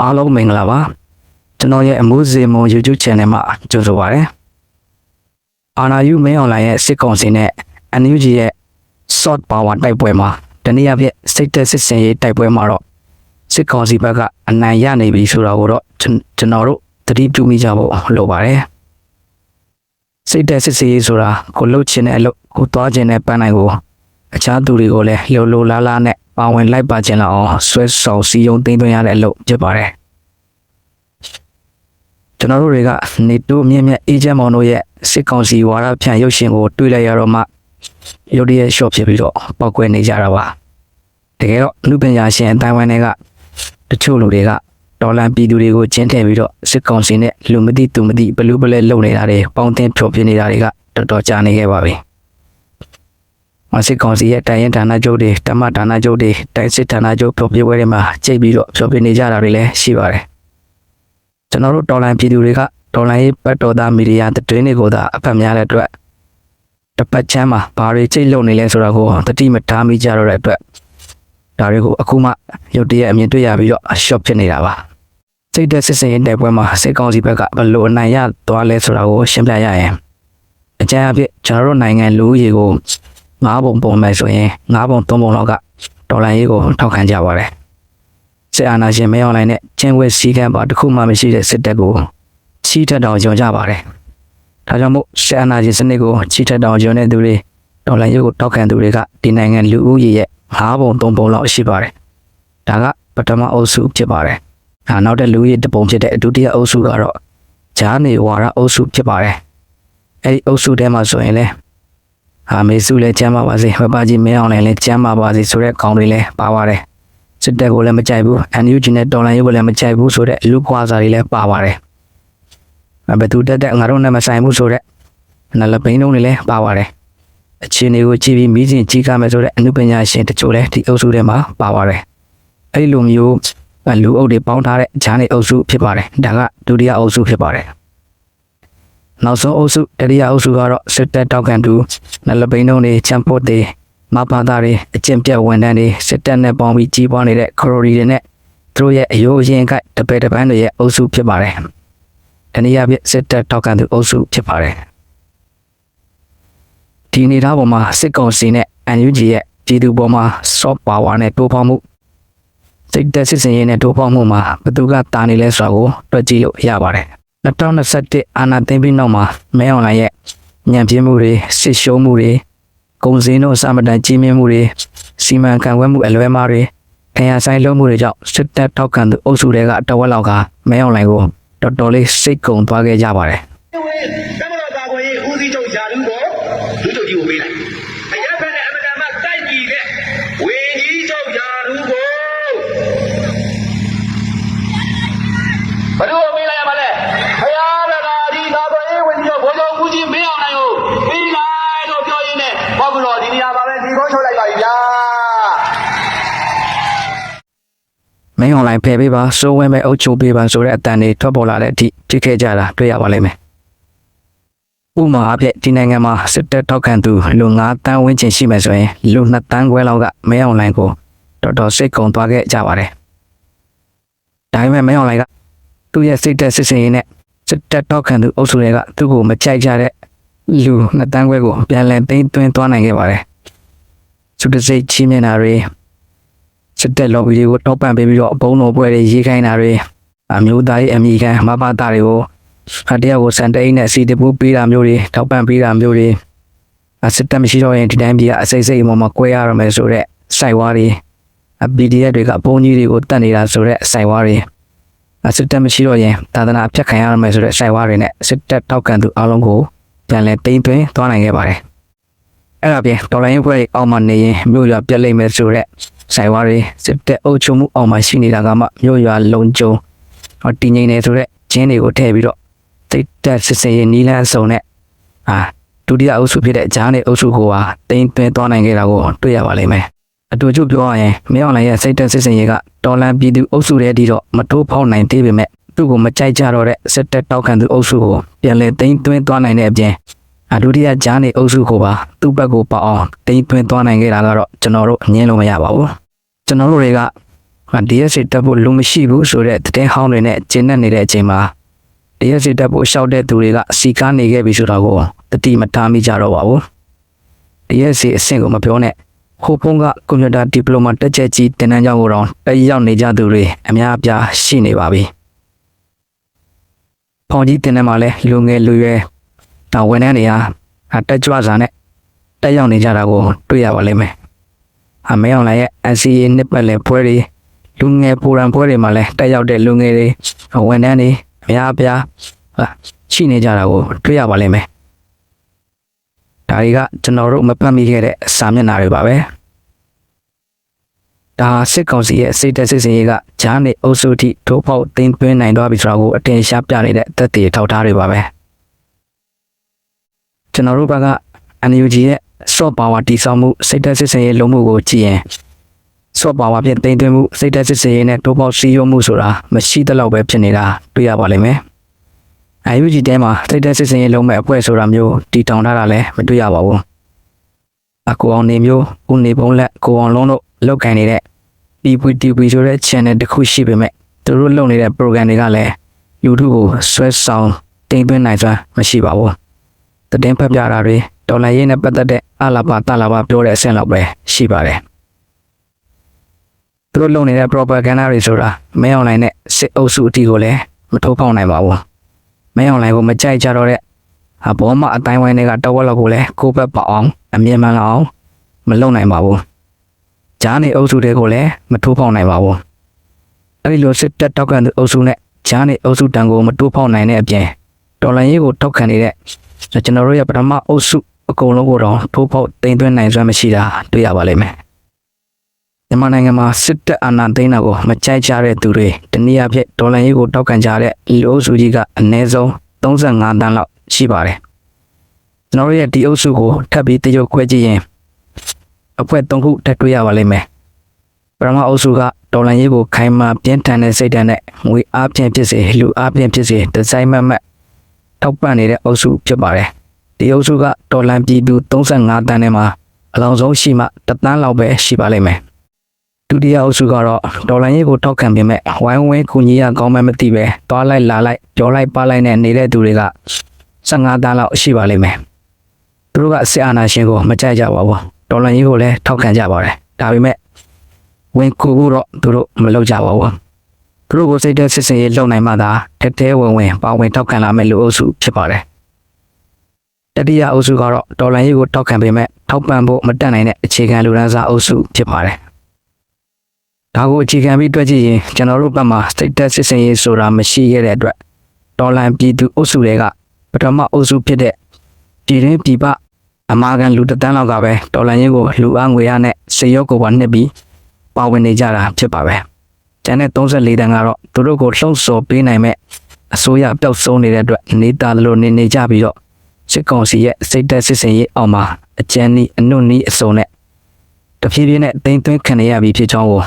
အားလုံးမင်္ဂလာပါကျွန်တော်ရဲ့အမိုးစေမွန် YouTube channel မှာကြိုဆိုပါရစေအာနာယူမင်းအွန်လိုင်းရဲ့စစ်ကောင်စီနဲ့ NUG ရဲ့ short power တိုက်ပွဲမှာတနည်းအားဖြင့်စိတ်သက်စစ်စင်ရေးတိုက်ပွဲမှာတော့စစ်ကောင်စီဘက်ကအနိုင်ရနေပြီဆိုတာကိုတော့ကျွန်ကျွန်တော်တို့သတိပြုမိကြဖို့လိုပါတယ်စိတ်သက်စစ်စင်ရေးဆိုတာကိုလှုပ်ချင်တဲ့အလုပ်ကိုသွားချင်တဲ့ပန်းနိုင်ကို အခြားသူတွေကိုလည်းလှိုလိုလားလားနဲ့ပါဝင်လိုက်ပါခြင်းလောက်အောင်ဆွဲဆောင်စည်းရုံးသိမ်းသွင်းရတဲ့အလုပ်ဖြစ်ပါတယ်ကျွန်တော်တို့တွေကနေတိုးမြင့်မြတ်အေဂျင့်မောင်တို့ရဲ့စစ်ကောင်စီဝါဒဖြန့်ရုပ်ရှင်ကိုတွေ့လိုက်ရတော့မှရုတ်တရက် short ဖြစ်ပြီးတော့ပောက်ကွဲနေကြတာပါတကယ်တော့လူပညာရှင်အတိုင်းဝိုင်းတွေကတချို့လူတွေကဒေါ်လာပြည်သူတွေကိုကျင်းထည့်ပြီးတော့စစ်ကောင်စီနဲ့လူမသိသူမသိဘလူးဘလဲလုပ်နေတာတွေပေါင်းတင်ဖြိုပြနေတာတွေကတော်တော်ကြာနေခဲ့ပါပြီမ စစ်ကောင်စီရဲ့တိုင်ရင်ဌာနချုပ်တွေတမဌာနချုပ်တွေတိုင်စစ်ဌာနချုပ်ဖြိုပြပွဲတွေမှာကြိတ်ပြီးတော့ဖြိုပြနေကြတာတွေလည်းရှိပါတယ်ကျွန်တော်တို့ဒေါ်လာပြည်သူတွေကဒေါ်လာရေးပတ်တော်သားမီဒီယာသတင်းတွေကိုသာအဖတ်များတဲ့အတွက်တစ်ပတ်ချမ်းမှာဘာတွေကြိတ်လုံနေလဲဆိုတာကိုတတိမထားမိကြတော့တဲ့အတွက်ဒါတွေကိုအခုမှရုတ်တရက်အမြင်တွေ့ရပြီးတော့အရှော့ဖြစ်နေတာပါစိတ်သက်စစ်စင်ရေးတိုက်ပွဲမှာစစ်ကောင်စီဘက်ကဘယ်လိုအနိုင်ရသွားလဲဆိုတာကိုရှင်းပြရရင်အကြမ်းအဖြစ်ကျွန်တော်တို့နိုင်ငံလူဦးရေကို ငါးပုံပုံမယ်ဆိုရင်ငါးပုံသုံးပုံလောက်ကဒေါ်လာရေးကိုထောက်ခံကြပါတယ်စစ်အာဏာရှင်မဲအွန်လိုင်းနဲ့ချင်းဝဲစည်းကမ်းပါတစ်ခုမှမရှိတဲ့စစ်တပ်ကိုချီးထက်တောင်ယုံကြပါတယ်ဒါကြောင့်မို့စစ်အာဏာရှင်စနစ်ကိုချီးထက်တောင်ယုံတဲ့သူတွေဒေါ်လာရေးကိုထောက်ခံသူတွေကဒီနိုင်ငံလူဦးရေရဲ့ငါးပုံသုံးပုံလောက်ရှိပါတယ်ဒါကပထမအုပ်စုဖြစ်ပါတယ်ဒါနောက်တဲ့လူဦးရေတစ်ပုံဖြစ်တဲ့ဒုတိယအုပ်စုကတော့ဂျာနေဝါရအုပ်စုဖြစ်ပါတယ်အဲဒီအုပ်စုထဲမှာဆိုရင်လည်း ဟာမေစုလည်းကျမ်းပါပါစေဝက်ပါကြီးမင်းအောင်လည်းကျမ်းပါပါစေဆိုတဲ့ခေါင်းတွေလည်းပါပါတယ်စစ်တပ်ကိုလည်းမကြိုက်ဘူး NUG နဲ့တော်လိုင်းရေးကိုလည်းမကြိုက်ဘူးဆိုတဲ့လူကွာစာတွေလည်းပါပါတယ်ဘယ်သူတက်တက်ငါတို့နဲ့မဆိုင်ဘူးဆိုတဲ့နလပိန်းလုံးတွေလည်းပါပါတယ်အခြေအနေကိုကြည့်ပြီးမိစဉ်ကြီးကားမယ်ဆိုတဲ့အမှုပညာရှင်တချို့လည်းဒီအုပ်စုထဲမှာပါပါတယ်အဲ့ဒီလိုမျိုးလူအုပ်တွေပေါင်းထားတဲ့ဂျားနေအုပ်စုဖြစ်ပါတယ်ဒါကဒုတိယအုပ်စုဖြစ်ပါတယ် နောက်ဆုံးအုပ်စုတတိယအုပ်စုကတော့စစ်တပ်တောက်ခံသူနလပိန်တုံးတွေချမ်ပို့တွေမဘာသာတွေအကျင့်ပြတ်ဝန်ထမ်းတွေစစ်တပ်နဲ့ပေါင်းပြီးကြီးပွားနေတဲ့ခရိုရီတွေနဲ့သူတို့ရဲ့အယိုးအရင်ကတပည့်တပန်းတွေရဲ့အုပ်စုဖြစ်ပါတယ်။တနည်းအားဖြင့်စစ်တပ်တောက်ခံသူအုပ်စုဖြစ်ပါတယ်။ဒီနေသားပေါ်မှာစစ်ကောင်စီနဲ့ NUG ရဲ့ပြည်သူပေါ်မှာ soft power နဲ့တိုးပေါင်းမှုစိတ်သက်စစ်စင်ရေးနဲ့တိုးပေါင်းမှုမှာဘယ်သူကတာနေလဲဆိုတာကိုတွက်ကြည့်လို့ရပါတယ်။ 2021အာနာသိမ့်ပြီးနောက်မှာမဲအွန်လိုင်းရဲ့ညံပြင်းမှုတွေစစ်ရှုံးမှုတွေကုန်စည်နှုန်းအစမတန်ကြီးမြင့်မှုတွေစီမံခန့်ခွဲမှုအလွဲမှားတွေခရဆိုင်လုံးမှုတွေကြောင့်စစ်တပ်ထောက်ခံသူအုပ်စုတွေကတဝက်လောက်ကမဲအွန်လိုင်းကိုတော်တော်လေးစိတ်ကုံသွားခဲ့ကြပါတယ်ဝေးတမတော်ကာကွယ်ရေးဦးစီးချုပ်ယာလူကိုလူချုပ်ကြီးကိုပေးလိုက်အရက်ဖက်နဲ့အမတန်မှတိုက်ကြည့်တဲ့ဝင်းကြီးချုပ်ယာလူကိုဘယ်လိုပေးလိုက်ရမလဲဖယားရတာဒီကာကွယ်ရေးဝန်ကြီးချုပ်ဘိုးချုပ်ဦးကြီးမင်းအောင်နိုင်ကိုပေးလိုက်လို့ပြောရင်းနဲ့ဘောက်ကတော့ဒီနေရာပါပဲဒီကိုချုပ်လိုက်ပါပြီဗျာ မဲအွန်လိုင်းဖယ်ပေးပါစိုးဝဲမဲ့အုပ်ချုပ်ပေးပါဆိုတဲ့အတန်တွေထွက်ပေါ်လာတဲ့အထိဖြစ်ခဲ့ကြတာတွေ့ရပါလိမ့်မယ်ဥပမာအဖြစ်ဒီနိုင်ငံမှာစစ်တပ်ထောက်ခံသူလူ9တန်းဝန်းကျင်ရှိမယ်ဆိုရင်လူ2တန်းခွဲလောက်ကမဲအွန်လိုင်းကိုတော်တော်စိတ်ကုံသွားခဲ့ကြပါတယ်ဒါပေမဲ့မဲအွန်လိုင်းကသူ့ရဲ့စိတ်သက်စစ်စင်ရေးနဲ့စစ်တပ်ထောက်ခံသူအုပ်စုတွေကသူ့ကိုမကြိုက်ကြတဲ့လူ2တန်းခွဲကိုပြန်လည်သိမ်းသွင်းသွားနိုင်ခဲ့ပါတယ်သူတစ်စိတ်ချင်းမျက်နှာတွေ စစ်တပ် lobby တွေကိုတောက်ပံ့ပေးပြီးတော့ဘုံတော်ပွဲတွေရေးခိုင်းတာတွေအမျိုးသားရေးအမိခံမဘာတာတွေကိုအတရားကိုစံတိန်နဲ့စီတပူပေးတာမျိုးတွေတောက်ပံ့ပေးတာမျိုးတွေအစစ်တပ်မရှိတော့ရင်ဒီတိုင်းပြည်ကအစိမ့်စိမ့်ပေါ်မှာကွဲရရမယ်ဆိုတော့စိုက်ဝါးတွေအ PDF တွေကဘုံကြီးတွေကိုတတ်နေတာဆိုတော့စိုက်ဝါးတွေအစစ်တပ်မရှိတော့ရင်သာသနာအဖြတ်ခံရရမယ်ဆိုတော့စိုက်ဝါးတွေနဲ့စစ်တပ်ထောက်ခံသူအလုံးကိုပြန်လဲတိမ့်သွင်းသွားနိုင်ခဲ့ပါတယ်အဲ့ဒါပြင်ဒေါ်လာရင်းပွဲတွေအောက်မှာနေရင်မြို့ရွာပြက်လိမ့်မယ်ဆိုတော့ ဆိုင်ဝါးတွေစစ်တပ်အုပ်ချုပ်မှုအောက်မှာရှိနေတာကမှမြို့ရွာလုံခြုံဟောတည်ငြိမ်နေဆိုတော့ဂျင်းတွေကိုထည့်ပြီးတော့တိတ်တက်စစ်စင်ရင်နီးလန်းစုံနဲ့အာဒုတိယအုပ်စုဖြစ်တဲ့ဂျားနဲ့အုပ်စုကိုပါတင်သွင်းသွားနိုင်ခဲ့တာကိုတွေ့ရပါလိမ့်မယ်အတူတူပြောရရင်မင်းအောင်လိုင်းရဲ့စိတ်တက်စစ်စင်ရေးကတော်လန်ပြည်သူအုပ်စုရဲ့ဒီတော့မတိုးဖောက်နိုင်သေးပေမဲ့သူ့ကိုမကြိုက်ကြတော့တဲ့စစ်တပ်တောက်ခံသူအုပ်စုကိုပြန်လည်သိမ်းသွင်းသွားနိုင်တဲ့အပြင်အ ဒုတိယဂျားနေအုပ်စုကိုပါသူ့ဘက်ကိုပေါအောင်တိမ်သွင်းသွားနိုင်ခဲ့တာကတော့ကျွန်တော်တို့ငင်းလို့မရပါဘူးကျွန်တော်တို့တွေကဟာ DSA တက်ဖို့လူမရှိဘူးဆိုတဲ့သတင်းဟောင်းတွေနဲ့ကျင်းနေနေတဲ့အချိန်မှာ DSA တက်ဖို့ရှောက်တဲ့သူတွေကစီကားနေခဲ့ပြီဆိုတာကိုတတိမထားမိကြတော့ပါဘူး DSA အဆင့်ကိုမပြောနဲ့ဟိုဖုန်းကကွန်ပျူတာဒီပလိုမာတက်ချက်ကြီးတင်တန်းကြောင်းကိုတော့တက်ရောက်နေကြသူတွေအများအပြားရှိနေပါပြီ။ဖောင်ကြီးတင်တန်းမှာလဲလူငယ်လူရွယ် တာဝန်ထမ်းတွေဟာအတက်ကြွစာနဲ့တက်ရောက်နေကြတာကိုတွေ့ရပါလိမ့်မယ်။အမဲအောင်လိုင်းရဲ့ NCA နှစ်ပတ်လည်ပွဲတွေလူငယ်ပူရန်ပွဲတွေမှာလဲတက်ရောက်တဲ့လူငယ်တွေဝန်ထမ်းတွေအများအပြားဟာရှိနေကြတာကိုတွေ့ရပါလိမ့်မယ်။ဒါတွေကကျွန်တော်တို့မပတ်မိခဲ့တဲ့စာမျက်နှာတွေပါပဲဒါဟာစစ်ကောင်စီရဲ့စိတ်သက်စစ်စင်ရေးကဂျားနေအုပ်စုထိထိုးဖောက်သိမ်းသွင်းနိုင်တော့ပြီဆိုတာကိုအတင်ရှားပြနေတဲ့သက်သေထောက်ထားတွေပါပဲ ကျွန်တော်တို့ဘက်က NUG ရဲ့ soft power တိစောက်မှုစိတ်သက်စစ်စင်ရေးလုံးမှုကိုကြည့်ရင် soft power ဖြင့်သိမ်းသွင်းမှုစိတ်သက်စစ်စင်ရေးနဲ့ထိုးဖောက်စီးရုံမှုဆိုတာမရှိသလောက်ပဲဖြစ်နေတာတွေ့ရပါလိမ့်မယ် IUG တဲမှာစိတ်သက်စစ်စင်ရေးလုံးမဲ့အဖွဲ့ဆိုတာမျိုးတီတောင်ထားတာလည်းမတွေ့ရပါဘူးအကူအောင်နေမျိုးဦးနေပုံးလက်ကိုအောင်လုံးတို့လောက်ကန်နေတဲ့ PPTV ဆိုတဲ့ channel တစ်ခုရှိပေမဲ့သူတို့လုပ်နေတဲ့ program တွေကလည်း YouTube ကိုဆွဲဆောင်တင်သွင်းနိုင်စွမ်းမရှိပါဘူး တည်င်းဖက်ပြတာတွေဒေါ်လာရေးနဲ့ပတ်သက်တဲ့အလာပါတလာပါပြောတဲ့အဆင့်လောက်ပဲရှိပါတယ်သူတို့လုပ်နေတဲ့ propaganda တွေဆိုတာမဲအွန်လိုင်းနဲ့စစ်အုပ်စုအတီကိုလည်းမထိုးဖောက်နိုင်ပါဘူးမဲအွန်လိုင်းကိုမကြိုက်ကြတော့တဲ့အဘောမအတိုင်းဝိုင်းတွေကတဝက်လောက်ကိုလည်းကိုယ့်ဘက်ပေါအောင်အမြင်မှန်အောင်မလုပ်နိုင်ပါဘူး။ဂျားနေအုပ်စုတွေကိုလည်းမထိုးဖောက်နိုင်ပါဘူး။အဲဒီလိုစစ်တပ်တောက်ကန်သူအုပ်စုနဲ့ဂျားနေအုပ်စုတန်ကိုမတိုးဖောက်နိုင်တဲ့အပြင်ဒေါ်လာရေးကိုထောက်ခံနေတဲ့ ကျွန်တော်တို့ရဲ့ပထမအုပ်စုအကုန်လုံးကိုတော့ထိုးဖောက်တင်သွင်းနိုင်စွမ်းမရှိတာတွေ့ရပါလိမ့်မယ်။မြန်မာနိုင်ငံမှာစစ်တပ်အာဏာသိမ်းတာကိုမကြိုက်ကြတဲ့သူတွေတနည်းအားဖြင့်ဒေါ်လာရေးကိုတောက်ခံကြတဲ့လူအုပ်စုကြီးကအနည်းဆုံး35တန်းလောက်ရှိပါတယ်။ကျွန်တော်တို့ရဲ့ဒီအုပ်စုကိုထပ်ပြီးတရုတ်ခွဲကြည့်ရင်အဖွဲ့၃ခုတက်တွေ့ရပါလိမ့်မယ်။ပထမအုပ်စုကဒေါ်လာရေးကိုခိုင်မာပြင်းထန်တဲ့စိတ်ဓာတ်နဲ့ငွေအားဖြင့်ဖြစ်စေလူအားဖြင့်ဖြစ်စေဒီဇိုင်းမတ်မတ် ထောက်ပံ့နေတဲ့အုပ်စုဖြစ်ပါတယ်။ဒီအုပ်စုကဒေါ်လာပြည်သူ35တန်းထဲမှာအလောင်ဆုံးရှိမှတစ်တန်းလောက်ပဲရှိပါလိမ့်မယ်။ဒုတိယအုပ်စုကတော့ဒေါ်လာရေးကိုထောက်ခံပေမဲ့ဝိုင်းဝန်းကူညီရကောင်းမှမသိပဲတွားလိုက်လာလိုက်ကြောလိုက်ပါလိုက်နဲ့နေတဲ့သူတွေက15တန်းလောက်ရှိပါလိမ့်မယ်။သူတို့ကစစ်အာဏာရှင်ကိုမကြိုက်ကြပါဘူး။ဒေါ်လာရေးကိုလည်းထောက်ခံကြပါတယ်။ဒါပေမဲ့ဝင်ကူဖို့တော့သူတို့မလုပ်ကြပါဘူး။ သူတို့ကိုစိတ်သက်စစ်စင်ရေးလုပ်နိုင်မှသာတတဲဝင်ဝင်ပါဝင်ထောက်ခံလာမယ့်လူအုပ်စုဖြစ်ပါတယ်။တတိယအုပ်စုကတော့ဒေါ်လာရေးကိုထောက်ခံပေမဲ့ထောက်ပံ့ဖို့မတတ်နိုင်တဲ့အခြေခံလူဒန်းစားအုပ်စုဖြစ်ပါတယ်။ဒါကိုအခြေခံပြီးတွက်ကြည့်ရင်ကျွန်တော်တို့ဘက်မှာ state tax စစ်စင်ရေးဆိုတာမရှိခဲ့တဲ့အတွက်ဒေါ်လာပြည်သူအုပ်စုတွေကပထမအုပ်စုဖြစ်တဲ့ပြည်ရင်းပြည်ပအမာခံလူတစ်တန်းလောက်ကပဲဒေါ်လာရင်းကိုလူအားငွေရနဲ့စေရုပ်ကိုပါနှစ်ပြီးပါဝင်နေကြတာဖြစ်ပါပဲ။ ကျန်တဲ့34တန်းကတော့သူတို့ကိုလှုံ့ဆော်ပေးနိုင်မဲ့အစိုးရပျောက်ဆုံးနေတဲ့အတွက်နေတာလို့နေနေကြပြီးတော့စစ်ကောင်စီရဲ့ state tax စစ်စင်ရေးအောက်မှာအကြမ်းနီးအနုနီးအစုံနဲ့တဖြည်းဖြည်းနဲ့တိမ်သွင်းခံရပြီဖြစ်ကြောင်းကို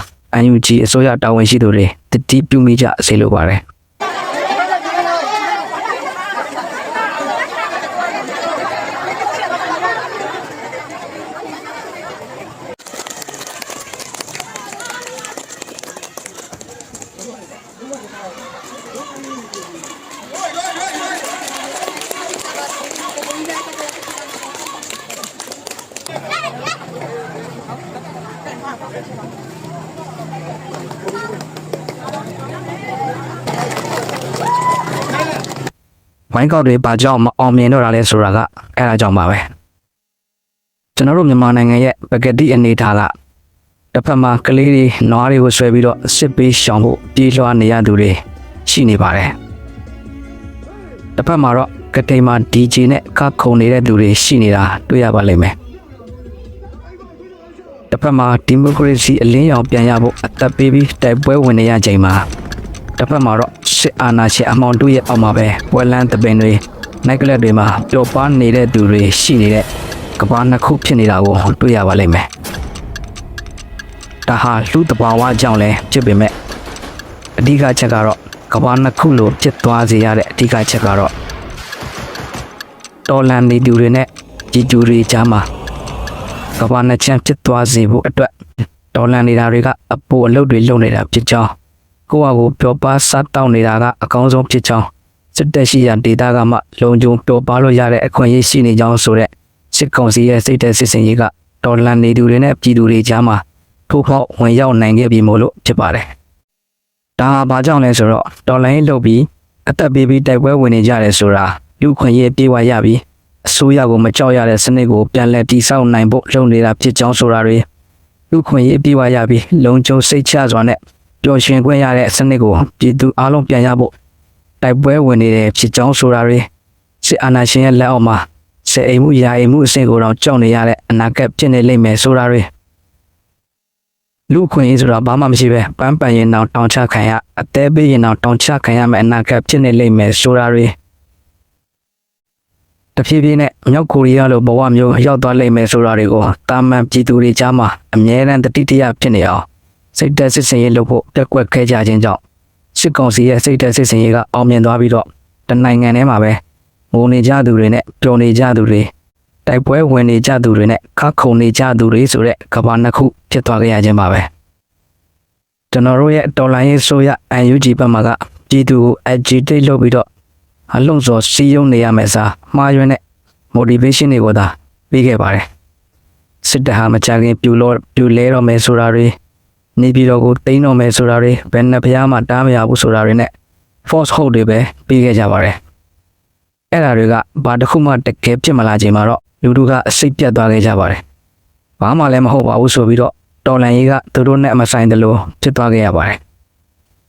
UNG အစိုးရတာဝန်ရှိသူတွေတတိပြုမိကြစေလိုပါတယ် ဝို င်းကောက်တွေဘာကြောင့်မအောင်မြင်တော့တာလဲဆိုတာကအဲ့ဒါကြောင့်ပါပဲကျွန်တော်တို့မြန်မာနိုင်ငံရဲ့ပကတိအနေထားကတစ်ဖက်မှာကလေးတွေနွားတွေကိုဆွဲပြီးတော့စစ်ပေးရှောင်ဖို့ပြေးလွှားနေရသူတွေရှိနေပါတယ်တစ်ဖက်မှာတော့ကတိန်မှာ DJ နဲ့ကခုန်နေတဲ့သူတွေရှိနေတာတွေ့ရပါလိမ့်မယ်တစ်ဖက်မှာဒီမိုကရေစီအလင်းရောင်ပြန်ရဖို့အသက်ပေးပြီးတိုက်ပွဲဝင်နေရချိန်မှာ တစ်ဖက်မှာတော့စစ်အာဏာရှင်အမောင်တို့ရဲ့အောက်မှာပဲပွဲလန်းတပင်တွေနိုက်ကလပ်တွေမှာပျော်ပါနေတဲ့သူတွေရှိနေတဲ့ကဘာနှစ်ခုဖြစ်နေတာကိုတွေ့ရပါလိမ့်မယ်။ဒါဟာလူတဘာဝကြောင့်လည်းဖြစ်ပေမဲ့အဓိကချက်ကတော့ကဘာနှစ်ခုလိုဖြစ်သွားစေရတဲ့အဓိကချက်ကတော့တော်လန်နေသူတွေနဲ့ကြည်ကျူတွေကြားမှာကဘာနှစ်ချမ်းဖြစ်သွားစေဖို့အတွက်ဒေါ်လန်နေတာတွေကအပိုအလုပ်တွေလုပ်နေတာဖြစ်ကြောင်း ကိုယ့်ဟာကိုပျော်ပါစားတောင်းနေတာကအကောင်းဆုံးဖြစ်ကြောင်းစစ်တပ်ရှိရာဒေတာကမှလုံခြုံပျော်ပါလို့ရတဲ့အခွင့်အရေးရှိနေကြောင်းဆိုတဲ့စစ်ကောင်စီရဲ့စိတ်သက်စစ်စင်ရေးကဒေါ်လန်နေသူတွေနဲ့ပြည်သူတွေကြားမှာထိုးဖောက်ဝင်ရောက်နိုင်ခဲ့ပြီမို့လို့ဖြစ်ပါတယ်။ဒါဟာဘာကြောင့်လဲဆိုတော့ဒေါ်လန်ရေးလုပ်ပြီးအသက်ပေးပြီးတိုက်ပွဲဝင်နေကြတယ်ဆိုတာလူခွင့်ရေးပြေဝရပြီးအစိုးရကိုမကြောက်ရတဲ့စနစ်ကိုပြန်လည်တည်ဆောက်နိုင်ဖို့လုပ်နေတာဖြစ်ကြောင်းဆိုတာတွေလူခွင့်ရေးပြေဝရပြီးလုံခြုံစိတ်ချစွာနဲ့ ပျော်ရွှင်ခွင့်ရတဲ့စနစ်ကိုပြည်သူအလုံးပြန်ရဖို့တိုက်ပွဲဝင်နေတဲ့ဖြစ်ကြောင်းဆိုတာတွေစစ်အာဏာရှင်ရဲ့လက်အောက်မှာစစ်အိမ်မှုယာအိမ်မှုအဆင့်ကိုတော့ကြောက်နေရတဲ့အနာဂတ်ဖြစ်နေလိမ့်မယ်ဆိုတာတွေလူခွင့်ရေးဆိုတာဘာမှမရှိပဲပန်းပန်ရင်တော့တောင်ချခံရအသေးပေးရင်တော့တောင်ချခံရမယ့်အနာဂတ်ဖြစ်နေလိမ့်မယ်ဆိုတာတွေတဖြည်းဖြည်းနဲ့မြောက်ကိုရီးယားလိုဘဝမျိုးရောက်သွားလိမ့်မယ်ဆိုတာတွေကိုတာမန်ပြည်သူတွေကြားမှာအမြဲတမ်းတတိတရဖြစ်နေအောင် စိတ်သက်စစ်စင်ရေးလုပ်ဖို့ပြက်ကွက်ခဲကြခြင်းကြောင့်စစ်ကောင်စီရဲ့စိတ်သက်စစ်စင်ရေးကအောင်မြင်သွားပြီးတော့တနိုင်ငံထဲမှာပဲငိုနေကြသူတွေနဲ့ပျော်နေကြသူတွေတိုက်ပွဲဝင်နေကြသူတွေနဲ့ခါခုန်နေကြသူတွေဆိုတဲ့ကဘာနှစ်ခုဖြစ်သွားကြရခြင်းပါပဲကျွန်တော်တို့ရဲ့တော်လိုင်းရေးဆိုရ UNG ဘက်မှာကပြည်သူကို agitate လုပ်ပြီးတော့အလုံးစော်စီးရုံးနေရမယ်စားမှားယွင်းတဲ့ motivation တွေကိုသာပေးခဲ့ပါတယ်စစ်တပ်ဟာမချခင်ပြူလို့ပြူလဲတော့မယ်ဆိုတာတွေ နေပြည်တော်ကိုတိန်းတော့မယ်ဆိုတာတွေဘယ်နှဖျားမှတားမရဘူးဆိုတာတွေနဲ့ force hold တွေပဲပေးခဲ့ကြပါတယ်အဲ့ဒါတွေကဘာတစ်ခုမှတကယ်ဖြစ်မလာချိန်မှာတော့လူတို့ကအစိတ်ပြတ်သွားခဲ့ကြပါတယ်ဘာမှလည်းမဟုတ်ပါဘူးဆိုပြီးတော့တော်လန်ကြီးကသူတို့နဲ့မဆိုင်တယ်လို့ဖြစ်သွားခဲ့ရပါတယ်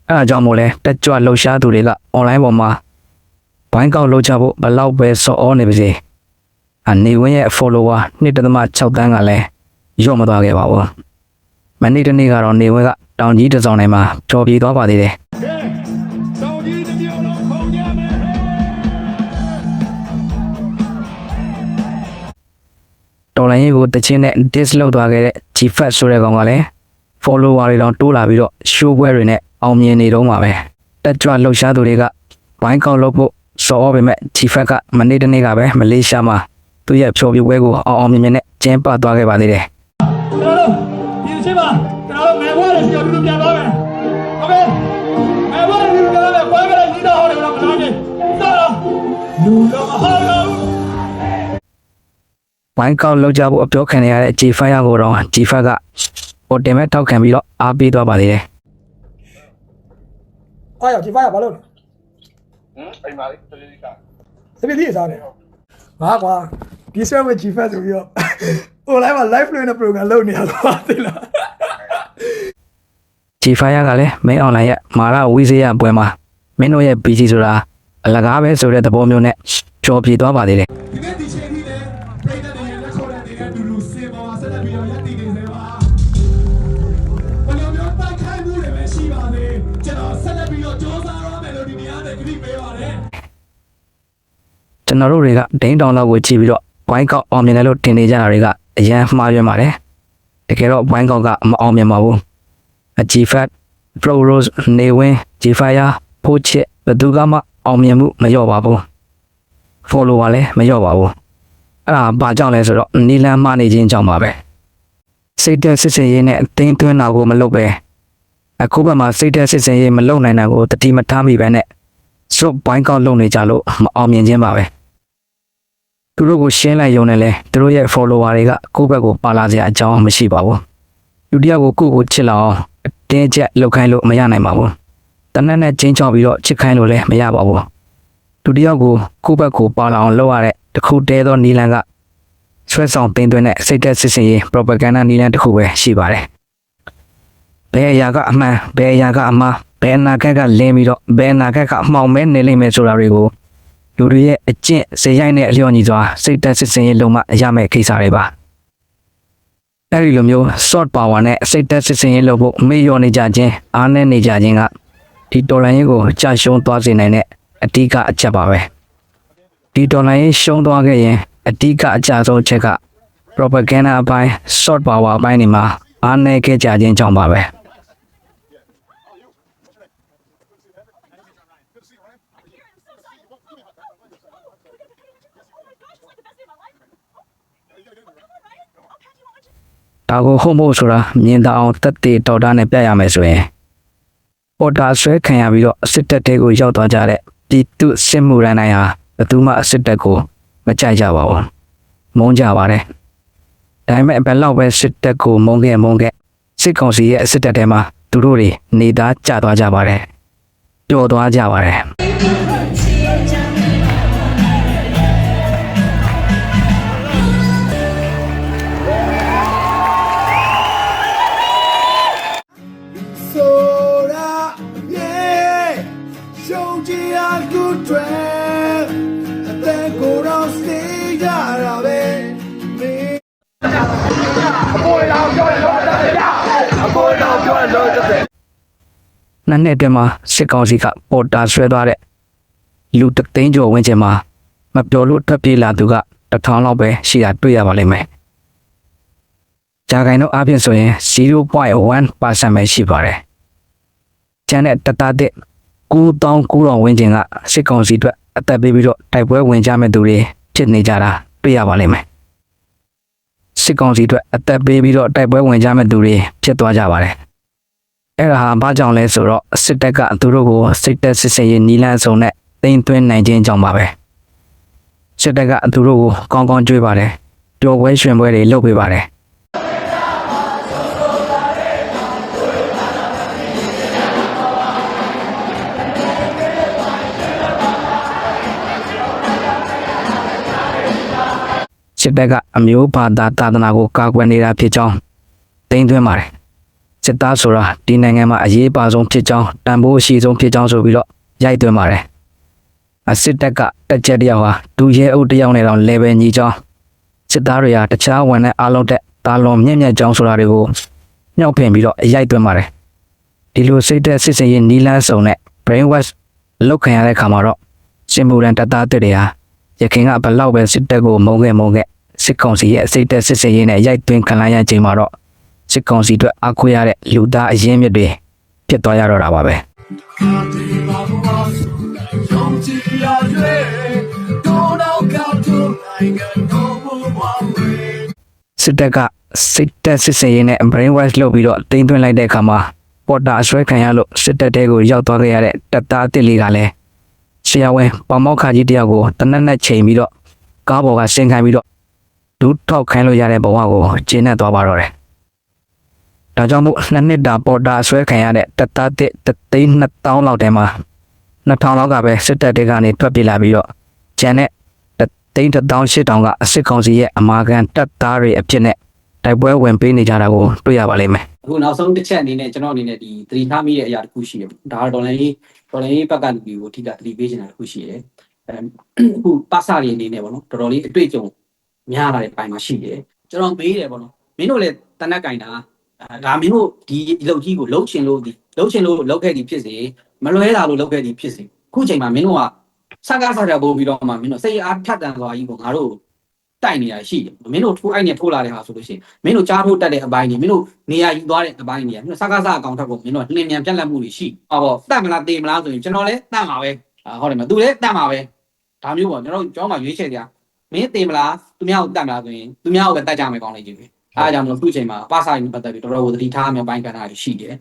အဲ့ဒါကြောင့်မို့လဲတက်ကြွလှုပ်ရှားသူတွေက online ပေါ်မှာဘိုင်းကောက်လုပ်ကြဖို့ဘလောက်ပဲစော်ဩနေပါစေအနေဝင်းရဲ့ follower 1.6တန်းကလည်းရော့မသွားခဲ့ပါဘူး မနေ့တနေ့ကတော့နေဝင်းကတောင်ကြီးတစ်စောင်းတိုင်းမှာကြော်ပြေးသွားပါသေးတယ်တောင်ကြီးတစ်မျိုးလုံးခုန်ကြမယ်တော်လိုင်းရေးကိုတချင်းနဲ့ dis လောက်သွားခဲ့တဲ့ G-Fat ဆိုတဲ့ကောင်ကလည်း follower တွေတော့တိုးလာပြီးတော့ show ပွဲတွေနဲ့အောင်မြင်နေတော့မှာပဲတက်ကြွလှုပ်ရှားသူတွေကဘိုင်းကောက်လုပ်ဖို့စော်ဩပေမဲ့ G-Fat ကမနေ့တနေ့ကပဲမလေးရှားမှာသူ့ရဲ့ဖြောပြပွဲကိုအောင်အောင်မြင်မြင်နဲ့ကျင်းပသွားခဲ့ပါသေးတယ်ကျွန်တော်တို့ ဒီချိန်မှာကျွန်တော်တို့မဲဘွားတွေစီကိုတူတူပြန်သွားမယ်โอเคမဲဘွားတွေတူတူပြန်သွားမယ်ပွဲကလေးကြီးတော့ဟောတယ်တော့မလားကြီးစတော့လူတော့မဟုတ်တော့ ဘိုင်းကောက်လောက်ကြဖို့အပြောခံနေရတဲ့ G5 ကိုတော့ G5 ကဟိုတင်မဲ့ထောက်ခံပြီးတော့အားပေးသွားပါသေးတယ် အားရောက်ဒီဖိုင်ကဘာလို့လဲ ဟမ်အိမ်မှာလေးတလေးလေးက စပီတိစားတယ်ငါကွာ ဒီဆွဲဝဲ G-Fat ဆိုပြီးတော့ online မှာ live လွှင့်တဲ့ program လုပ်နေရတော့သိလား G5 ကလည်း main online ရဲ့မာရဝီစေးရပွဲမှာမင်းတို့ရဲ့ BG ဆိုတာအလကားပဲဆိုတဲ့သဘောမျိုးနဲ့ဖြောပြသွားပါသေးတယ်ဒီနေ့ဒီချိန်ကြီးလေပြည်တဲ့နေလက်ခေါ်တဲ့နေတဲ့ဒူလူစေပေါ်မှာဆက်လက်ပြီးတော့ရပ်တည်နေစေပါဘယ်လိုမျိုးတိုက်ခိုက်မှုတွေပဲရှိပါသေးကျွန်တော်ဆက်လက်ပြီးတော့စူးစမ်းရမယ်လို့ဒီနေရာနဲ့ကြည့်ပေးပါတယ်ကျွန်တော်တို့တွေကဒိန်းတောင်လောက်ကိုကြည့်ပြီးတော့ ဘိုင်းကောက်အောင်မြင်တယ်လို့ထင်နေကြတာတွေကအရန်မှားယွင်းပါတယ်တကယ်တော့ဘိုင်းကောက်ကမအောင်မြင်ပါဘူးအ G-Fat Pro Rose နေဝင်း G-Fire ဖိုးချစ်ဘယ်သူကမှအောင်မြင်မှုမလျော့ပါဘူး follower လည်းမလျော့ပါဘူးအဲ့ဒါဘာကြောင့်လဲဆိုတော့နီလန်မှားနေခြင်းကြောင့်ပါပဲစိတ်သက်စစ်စင်ရေးနဲ့အသိသွင်းတာကိုမလုပ်ပဲအခုဘက်မှာစိတ်သက်စစ်စင်ရေးမလုပ်နိုင်တာကိုတတိမထားမိပဲနဲ့စွတ်ဘိုင်းကောက်လုပ်နေကြလို့မအောင်မြင်ခြင်းပါပဲ သူတို့ကိုရှင်းလိုက်ရုံနဲ့လဲသူတို့ရဲ့ follower တွေကကိုယ့်ဘက်ကိုပါလာစရာအကြောင်းမရှိပါဘူးလူတစ်ယောက်ကိုကိုယ့်ကိုချစ်လောက်အောင်အတင်းကျပ်လှုပ်ခိုင်းလို့မရနိုင်ပါဘူးတနက်နဲ့ချင်းချောက်ပြီးတော့ချစ်ခိုင်းလို့လည်းမရပါဘူးလူတစ်ယောက်ကိုကိုယ့်ဘက်ကိုပါလာအောင်လုပ်ရတဲ့တစ်ခုတည်းသောနီလန်ကဆွဲဆောင်တင်သွင်းတဲ့စိတ်သက်စစ်စင်ရေး propaganda နီလန်တစ်ခုပဲရှိပါတယ်ဘယ်အရာကအမှန်ဘယ်အရာကအမှားဘယ်အနာဂတ်ကလင်းပြီးတော့ဘယ်အနာဂတ်ကအမှောင်မဲနေလိမ့်မယ်ဆိုတာတွေကို လူတွေရဲ့အကျင့်ဇေယိုက်နဲ့အလျော်ညီစွာစိတ်သက်စစ်စင်ရေးလုံးမရမယ့်ကိစ္စတွေပါအဲ့ဒီလိုမျိုး short power နဲ့စိတ်သက်စစ်စင်ရေးလုပ်ဖို့မေ့လျော့နေကြခြင်းအားနည်းနေကြခြင်းကဒီတော်လိုင်းရေးကိုကြာရှုံးသွားစေနိုင်တဲ့အဓိကအချက်ပါပဲဒီတော်လိုင်းရေးရှုံးသွားခဲ့ရင်အဓိကအကြဆုံးအချက်က propaganda အပိုင်း short power အပိုင်းတွေမှာအားနည်းခဲ့ကြခြင်းကြောင့်ပါပဲ ဒါဒါကိုဟုတ်မို့ဆိုတာမြင်တအောင်တက်တေတော်တာနဲ့ပြရမယ်ဆိုရင်ပေါ်တာဆွဲခံရပြီးတော့စစ်တပ်တဲကိုရောက်သွားကြတဲ့ပြည်သူစစ်မှုရန်တိုင်းဟာဘယ်သူမှစစ်တပ်ကိုမကြိုက်ကြပါဘူးမုန်းကြပါတယ်ဒါပေမဲ့ဘယ်လောက်ပဲစစ်တပ်ကိုမုန်းခဲ့မုန်းခဲ့စစ်ကောင်စီရဲ့စစ်တပ်ထဲမှာသူတို့တွေနေသားကြသွားကြပါတယ်ပျော်သွားကြပါတယ် a good dream. I think we're all stay out of it. Me. နှစ်နှစ်အတွင်းမှာစစ်ကောင်စီကပေါ်တာဆွဲသွားတဲ့လူတစ်သိန်းကျော်ဝန်းကျင်မှာမပြောလို့ထွက်ပြေးလာသူကတစ်ထောင်လောက်ပဲရှိတာတွေ့ရပါလိမ့်မယ်။ဂျာဂိုင်တို့အပြင်ဆိုရင်0.1%ပဲရှိပါတယ်။ကျန်တဲ့တတတဲ့ 9900ဝန်းကျင်ကစစ်ကောင်စီအတွက်အသက်ပေးပြီးတော့တိုက်ပွဲဝင်ကြမဲ့သူတွေဖြစ်နေကြတာတွေ့ရပါလိမ့်မယ်။စစ်ကောင်စီအတွက်အသက်ပေးပြီးတော့တိုက်ပွဲဝင်ကြမဲ့သူတွေဖြစ်သွားကြပါတယ်။အဲ့ဒါဟာဘာကြောင့်လဲဆိုတော့စစ်တပ်ကသူတို့ကိုစိတ်သက်စစ်စင်ရေးနီလန်းဆောင်နဲ့တင်သွင်းနိုင်ခြင်းကြောင့်ပါပဲစစ်တပ်ကသူတို့ကိုကောင်းကောင်းကြွေးပါတယ်ပျော်ပွဲရွှင်ပွဲတွေလုပ်ပေးပါတယ် စစ်တပ်ကအမျိုးဘာသာသာသနာကိုကာကွယ်နေတာဖြစ်ကြောင်းတင်သွင်းပါတယ်စစ်သားဆိုတာဒီနိုင်ငံမှာအရေးပါဆုံးဖြစ်ကြောင်းတန်ဖိုးအရှိဆုံးဖြစ်ကြောင်းဆိုပြီးတော့ရိုက်သွင်းပါတယ်။အစစ်တပ်ကတက်ချက်တယောက်ဟာဒူရဲအုပ်တယောက်နဲ့တော့ level ညီကြောင်းစစ်သားတွေဟာတခြားဝန်နဲ့အားလုံးတက်တာလွန်မြင့်မြတ်ကြောင်းဆိုတာတွေကိုညှောက်ဖင်ပြီးတော့ရိုက်သွင်းပါတယ်။ဒီလိုစိတ်သက်စစ်စင်ရေးနီလန်းစုံနဲ့ brain wash လောက်ခံရတဲ့ခါမှာတော့စင်မူရန်တပ်သားတွေဟာရခင်ကဘလောက်ပဲစစ်တပ်ကိုမုန်းခဲ့မုန်းခဲ့ စစ်ကောင်စီရဲ့စိတ်သက်စစ်စင်ရေးနဲ့ရိုက်သွင်းခံလိုက်ရချိန်မှာတော့စစ်ကောင်စီအတွက်အားကိုးရတဲ့လူသားအရင်းမြစ်တွေဖြစ်သွားရတော့တာပါပဲစစ်တပ်ကစစ်တပ်စစ်စင်ရေးနဲ့ brain wash လုပ်ပြီးတော့တင်သွင်းလိုက်တဲ့အခါမှာပေါ်တာအဆွဲခံရလို့စစ်တပ်တဲကိုရောက်သွားခဲ့ရတဲ့တပ်သားအစ်စ်လေးကလည်းဆရာဝန်ပေါမောက်ခကြီးတယောက်ကိုတနက်နဲ့ချိန်ပြီးတော့ကားပေါ်ကဆင်းခိုင်းပြီးတော့ ဒူးထောက်ခိုင်းလို့ရတဲ့ဘဝကိုကျင်းနဲ့သွားပါတော့တယ်ဒါကြောင့်မို့နှစ်နှစ်တာပေါ်တာဆွဲခံရတဲ့တပ်သားတစ်တသိန်း2000လောက်တဲမှာ2000လောက်ကပဲစစ်တပ်တွေကနေထွက်ပြေးလာပြီးတော့ကျန်တဲ့တသိန်း18000ကအစစ်ကောင်စီရဲ့အမာခံတပ်သားတွေအဖြစ်နဲ့တိုက်ပွဲဝင်ပေးနေကြတာကိုတွေ့ရပါလိမ့်မယ်အခုနောက်ဆုံးတစ်ချက်အနေနဲ့ကျွန်တော်အနေနဲ့ဒီသတိထားမိတဲ့အရာတစ်ခုရှိတယ်ဒါကတော့ဒေါ်လာလေးဒေါ်လာလေးဘက်ကနေပြီးကိုအထူးသတိပေးချင်တာတစ်ခုရှိတယ်အဲအခုပါစာတွေအနေနဲ့ပေါ့နော်တော်တော်လေးအတွေ့အကြုံ များလာတဲ့ပိုင်းမှာရှိတယ်ကျွန်တော်မေးတယ်ပေါ့နော်မင်းတို့လည်းတနက်ကင်တာအဲဒါမင်းတို့ဒီအလုပ်ကြီးကိုလှုပ်ချင်လို့ဒီလှုပ်ချင်လို့လှုပ်ခဲ့သည်ဖြစ်စေမလွဲတာလို့လှုပ်ခဲ့သည်ဖြစ်စေအခုချိန်မှာမင်းတို့ကစကားစကားပို့ပြီးတော့မှမင်းတို့စိတ်အားဖြတ်တန်သွားကြီးကိုငါတို့တိုက်နေတာရှိတယ်မင်းတို့ထိုးအိုက်နဲ့ထိုးလာတဲ့ဟာဆိုလို့ရှိရင်မင်းတို့ကြားထိုးတက်တဲ့အပိုင်းတွေမင်းတို့နေရာယူသွားတဲ့အပိုင်းတွေမင်းတို့စကားစအကောင်ထက်ကိုမင်းတို့နှင်းမြန်ပြက်လက်မှုတွေရှိဟောပေါ့တတ်မလားတေးမလားဆိုရင်ကျွန်တော်လည်းတတ်မှာပဲအာဟုတ်တယ်မသူလည်းတတ်မှာပဲဒါမျိုးပေါ့ကျွန်တော်ကျွန်တော်မှရွေးချယ်ကြမင်းတေးမလား သူများကိုတတ်မလားဆိုရင်သူများကိုပဲတတ်ကြမယ်ကောင်းလိုက်ကြီးပဲအားကြောင့်မလို့အခုချိန်မှာပါစာရင်းပတ်သက်ပြီးတော်တော်ကိုသတိထားမယ့်ပိုင်းကဏ္ဍတွေရှိတယ်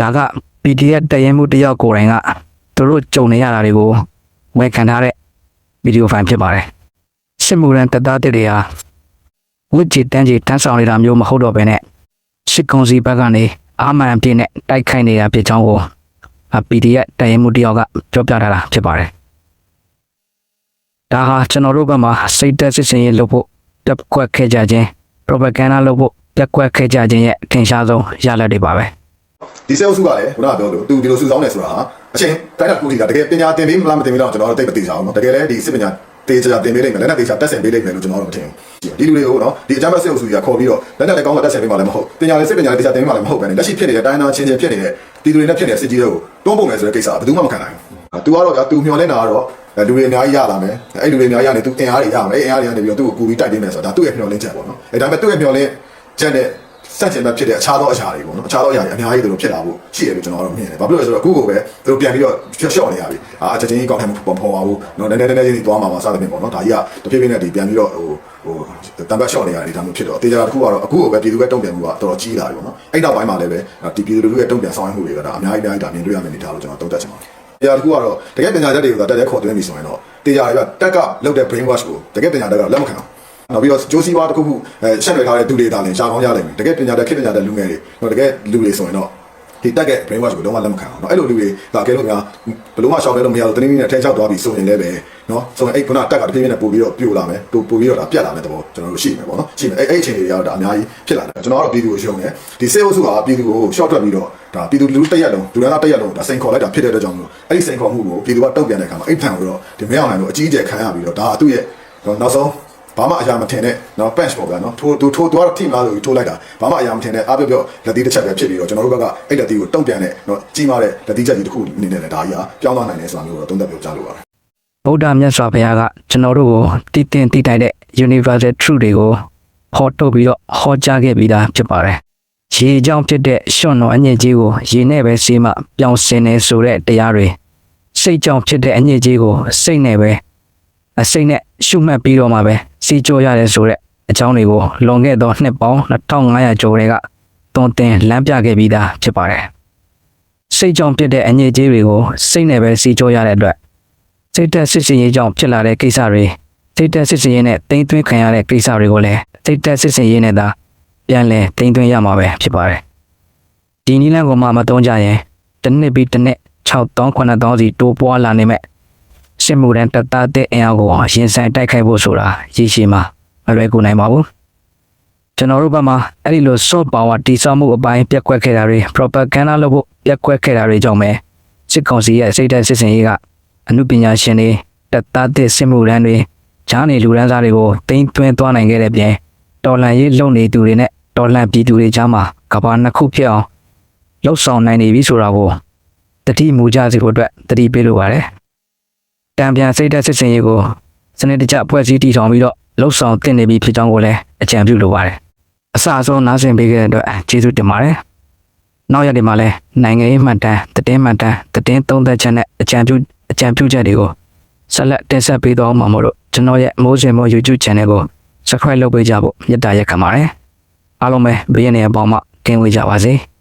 ဒါက PDF တရင်မှုတစ်ယောက်ကိုယ်တိုင်ကသူတို့ကြုံနေရတာတွေကိုဝယ်ခံထားတဲ့ဗီဒီယိုဖိုင်ဖြစ်ပါတယ်စစ်မှုရန်တပ်သားတွေဟာဝစ်ချီတန်းချီတန်းဆောင်နေတာမျိုးမဟုတ်တော့ဘဲနဲ့စစ်ကောင်စီဘက်ကနေအာမန်အပြည့်နဲ့တိုက်ခိုက်နေတာဖြစ်ကြောင်းကို PDF တရင်မှုတစ်ယောက်ကပြောပြထားတာဖြစ်ပါတယ် ဒါဟာကျွန်တော်တို့ဘက်မှာစိတ်သက်စစ်စင်ရေးလုပ်ဖို့ပြက်ကွက်ခဲ့ကြခြင်း propaganda လုပ်ဖို့ပြက်ကွက်ခဲ့ကြခြင်းရဲ့အထင်ရှားဆုံးရလဒ်တွေပါပဲ ဒီဆဲအုပ်စုကလည်းခုနကပြောလို့သူဒီလိုစုဆောင်းနေဆိုတာဟာအချင်းတိုင်းတာကူတီကတကယ်ပညာသင်ပေးမလားမသင်ပေးတော့ကျွန်တော်တို့တိတ်မသိကြအောင်နော်တကယ်လည်းဒီစစ်ပညာတေချာသင်ပေးလိမ့်မယ်လက်နက်တေချာတက်ဆင်ပေးလိမ့်မယ်လို့ကျွန်တော်တို့မထင်ဘူးဒီလူတွေကိုနော်ဒီအကြမ်းဖက်စစ်အုပ်စုကြီးကခေါ်ပြီးတော့လက်နက်လည်းကောင်းကတက်ဆင်ပေးမှလည်းမဟုတ်ပညာလည်းစစ်ပညာလည်းတေချာသင်ပေးမှလည်းမဟုတ်ပဲねလက်ရှိဖြစ်နေတဲ့တိုင်းနာချင်းချင်းဖြစ်နေတဲ့ဒီလူတွေနဲ့ဖြစ်နေတဲ့စစ်ကြီးတွေကိုတွန်းပုံမယ်ဆိုတဲ့ကိစ္စကဘယ်သူမှမခံနိုင်ဘူး။ तू ကတော့ဗျာ तू မျှော်လင့်တာကတော့ လူတွေအများကြီးရလာမယ်။အဲ့လူတွေအများကြီးရနေ तू အင်အားတွေရမယ်။အဲ့အင်အားတွေကနေပြီးတော့သူ့ကိုကူပြီးတိုက်ပေးမယ်ဆိုတာဒါသူ့ရဲ့မျှော်လင့်ချက်ပေါ့နော်။အဲ့ဒါပေမဲ့သူ့ရဲ့မျှော်လင့်ချက်နဲ့စန့်ကျင်ဘက်ဖြစ်တဲ့အခြားသောအရာတွေပေါ့နော်အခြားသောအရာတွေအများကြီးတို့ဖြစ်လာဖို့ရှိတယ်လို့ကျွန်တော်တို့မြင်တယ်ဘာဖြစ်လို့လဲဆိုတော့အခုကိုပဲသူတို့ပြန်ပြီးတော့ဖြော့လျှော့နေရပြီအာအချက်ချင်းကြီးကောင်းတယ်မပေါ်ပါဘူးနော်နည်းနည်းနည်းနည်းချင်းသွားမှာပါစသဖြင့်ပေါ့နော်ဒါကြီးကတဖြည်းဖြည်းနဲ့ဒီပြန်ပြီးတော့ဟိုဟိုတံပတ်လျှော့နေရတယ်ဒါမျိုးဖြစ်တော့တေချာတစ်ခုကတော့အခုကိုပဲပြည်သူရဲ့တုံ့ပြန်မှုကတော်တော်ကြီးလာပြီပေါ့နော်အဲ့နောက်ပိုင်းမှာလည်းပဲဒီပြည်သူလူထုရဲ့တုံ့ပြန်ဆောင်ရွက်မှုတွေကဒါအများကြီးအများကြီးဒါမြင်တွေ့ရမယ်နေတာလို့ကျွန်တော်သုံးသပ်ချင်ပါတယ် တရားတစ်ခုကတော့တကယ်ပညာတတ်တွေကိုတက်တဲ့ခေါ်သွင်းပြီဆိုရင်တော့တရားတွေကတက်ကလောက်တဲ့ brain wash ကိုတကယ်ပညာတက်ကလက်မခံအောင်နောက်ပြီးတော့ဂျိုးစီဝါတစ်ခုခုအဲဆက်နွယ်ထားတဲ့သူတွေဒါလည်းရှားကောင်းရလိမ့်မယ်တကယ်ပညာတတ်ခေတ်ပညာတတ်လူငယ်တွေတော့တကယ်လူတွေဆိုရင်တော့ ဒီတက်ကရဲ့ brain wash ကိုလုံးဝလက်မခံအောင်เนาะအဲ့လိုလူတွေဒါကဲလို့များဘလို့မှရှောင်လဲလို့မရတော့တင်းတင်းနဲ့ထဲချောက်သွားပြီဆိုရင်လည်းပဲเนาะဆိုရင်အဲ့ခုနတက်ကတပြေးပြေးနဲ့ပို့ပြီးတော့ပြိုလာမယ်ပို့ပို့ပြီးတော့ဒါပြတ်လာမယ်တဘောကျွန်တော်တို့ရှိမယ်ပေါ့နော်ရှိမယ်အဲ့အဲ့အချိန်တွေကတော့ဒါအများကြီးဖြစ်လာတယ်ကျွန်တော်ကတော့ပြည်သူကိုရှုံးတယ်ဒီစေအုပ်စုကပြည်သူကို short ထွက်ပြီးတော့ဒါပြည်သူလူတစ်ရက်လုံးလူတန်းသားတစ်ရက်လုံးဒါစိန်ခေါ်လိုက်တာဖြစ်တဲ့အတွက်ကြောင့်မလို့အဲ့ဒီစိန်ခေါ်မှုကိုပြည်သူကတုံ့ပြန်တဲ့အခါမှာအိတ်ဖန်ပြီးတော့ဒီမရောက်နိုင်လို့အကြီးအကျယ်ခံရပြီးတော့ဒါသူ့ရဲ့နောက်ဆုံး ဘာမှအရာမထင်တဲ့နော် bench ပေါ့ဗျာနော်ထိုးထိုးထိုးတော့ team လားဆိုပြီးထိုးလိုက်တာဘာမှအရာမထင်တဲ့အားပြောပြောလက်သီးတစ်ချက်ပဲဖြစ်ပြီးတော့ကျွန်တော်တို့ဘက်ကအဲ့လက်သီးကိုတုံ့ပြန်တဲ့နော်ကြီးမားတဲ့လက်သီးချက်ကြီးတစ်ခုအနေနဲ့လည်းဒါကြီးဟာပြောင်းသွားနိုင်တယ်ဆိုတာမျိုးတော့သုံးသပ်ပြောကြားလိုပါတယ်ဗုဒ္ဓမြတ်စွာဘုရားကကျွန်တော်တို့ကိုတည်တင်တည်တိုက်တဲ့ universal truth တွေကိုဟောထုတ်ပြီးတော့ဟောကြားခဲ့ပြီးသားဖြစ်ပါတယ်။ရေကြောင့်ဖြစ်တဲ့ရှွန့်တော်အညစ်အကြေးကိုရေနဲ့ပဲဆေးမှပြောင်းစင်နေဆိုတဲ့တရားတွေစိတ်ကြောင့်ဖြစ်တဲ့အညစ်အကြေးကိုစိတ်နဲ့ပဲအစိတ်နဲ့ရှုမှတ်ပြီးတော့မှပဲ စီကြောရတယ်ဆိုတဲ့အကြောင်းတွေကိုလွန်ခဲ့သောနှစ်ပေါင်း2500ကျော်တွေကတွန်တင်လမ်းပြခဲ့ပြီးသားဖြစ်ပါတယ်။စိတ်ကြောင့်ဖြစ်တဲ့အညစ်အကြေးတွေကိုစိတ်နဲ့ပဲစီကြောရတဲ့အတွက်စိတ်တက်စစ်စင်ရေးကြောင့်ဖြစ်လာတဲ့ကိစ္စတွေစိတ်တက်စစ်စင်ရေးနဲ့တိမ့်သွင်းခံရတဲ့ကိစ္စတွေကိုလည်းစိတ်တက်စစ်စင်ရေးနဲ့သာပြန်လည်တိမ့်သွင်းရမှာပဲဖြစ်ပါတယ်။ဒီနည်းလမ်းကိုမှမတုံးကြရင်တစ်နှစ်ပြီးတစ်နှစ်6000 9000စီတိုးပွားလာနေမဲ့ စစ်မှုရန်တပ်သားတဲ့အင်အားကိုရင်ဆိုင်တိုက်ခိုက်ဖို့ဆိုတာရည်ရှိမှာမလွယ်ကူနိုင်ပါဘူး။ကျွန်တော်တို့ဘက်မှာအဲ့ဒီလို soft power တိစောက်မှုအပိုင်းပြက်ကွက်ခဲ့တာတွေ propaganda လုပ်ဖို့ပြက်ကွက်ခဲ့တာတွေကြောင့်ပဲစစ်ကောင်စီရဲ့စိတ်တက်စစ်စင်ရေးကအမှုပညာရှင်တွေတက်သားတဲ့စစ်မှုရန်တွေဂျားနေလူရန်စားတွေကိုတင်းသွင်းသွားနိုင်ခဲ့တဲ့ပြင်တော်လန်ရေးလုံနေသူတွေနဲ့တော်လန်ပြည်သူတွေကြားမှာကဘာနှစ်ခုဖြစ်အောင်လှုပ်ဆောင်နိုင်နေပြီဆိုတာကိုတတိမူကြစီဖို့အတွက်တတိပေးလိုပါတယ်။ တံပြန်စိတ်သက်စစ်စင်ရေးကိုစနစ်တကျဖွဲ့စည်းတည်ထောင်ပြီးတော့လှုပ်ဆောင်တင်နေပြီဖြစ်ကြောင်းကိုလည်းအကြံပြုလိုပါတယ်။အစအဆုံးနားဆင်ပေးခဲ့တဲ့အတွက်ကျေးဇူးတင်ပါတယ်။နောက်ရက်ဒီမှာလည်းနိုင်ငံရေးမှတ်တမ်းတည်င်းမှတ်တမ်းတည်င်းသုံးသက်ချက်နဲ့အကြံပြုအကြံပြုချက်တွေကိုဆက်လက်တင်ဆက်ပေးသွားမှာမို့လို့ကျွန်တော်ရဲ့မိုးစင်မိုး YouTube channel ကို subscribe လုပ်ပေးကြဖို့မေတ္တာရက်ခံပါတယ်အားလုံးပဲဘေးရန်ရဲ့အပေါင်းမှကင်းဝေးကြပါစေ။